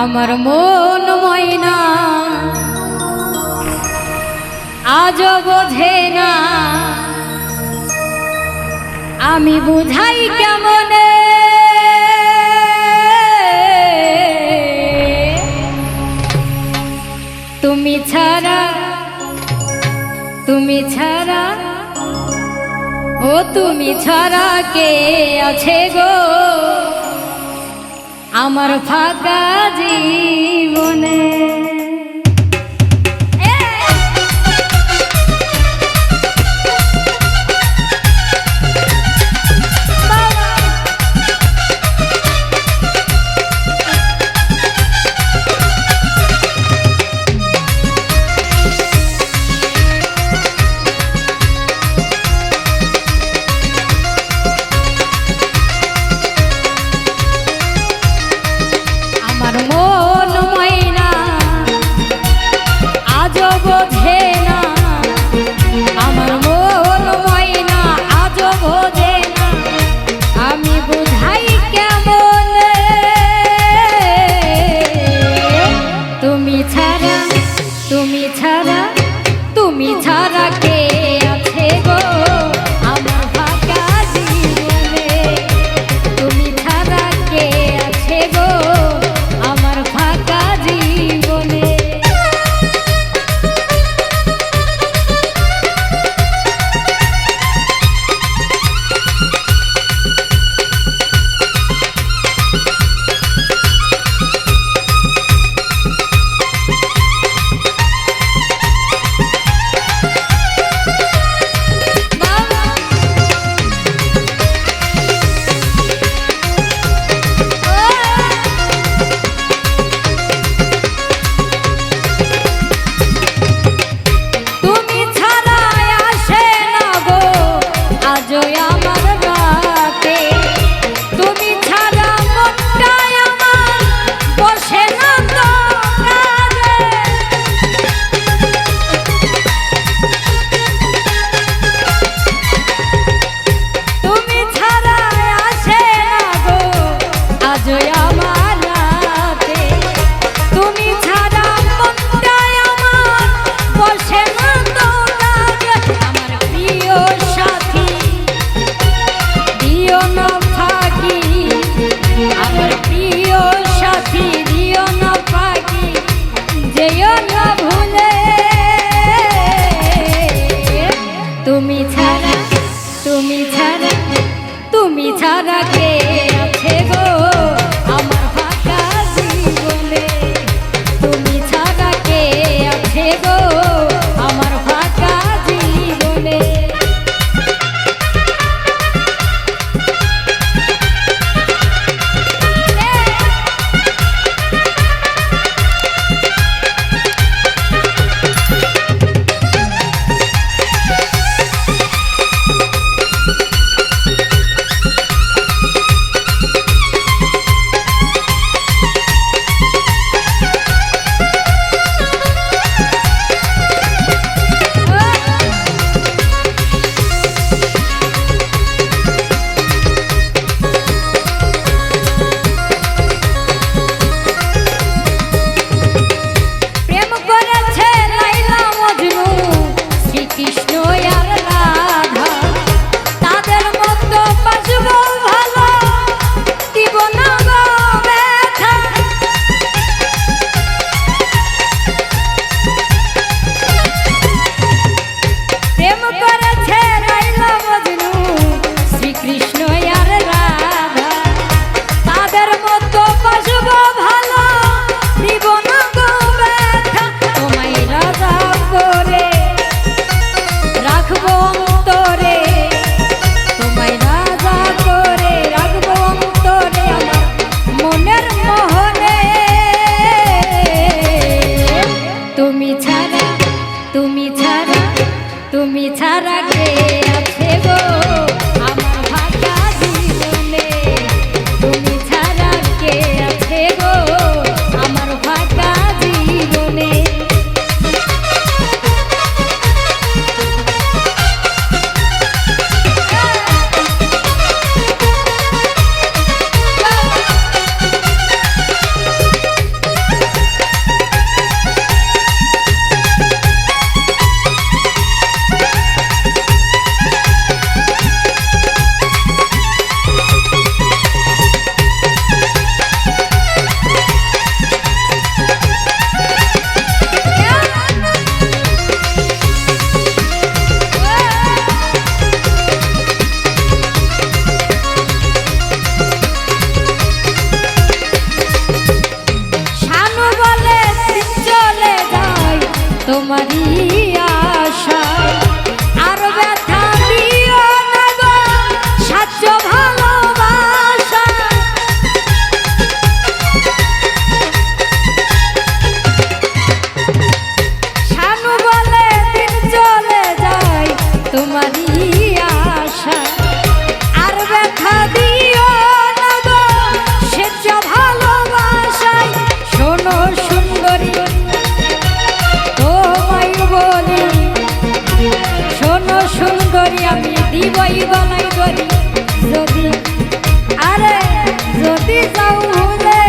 আমার মন ময়না। আজও বোঝে না। আমি বুঝাই কেমনে? তুমি ছাড়া তুমি ছাড়া, ও তুমি ছাড়া কে আছে গো? আমার ফাঁকা জীবনে। Oh. করি আমি দিবই বলাই করি। যদি আরে যদি যাও হলে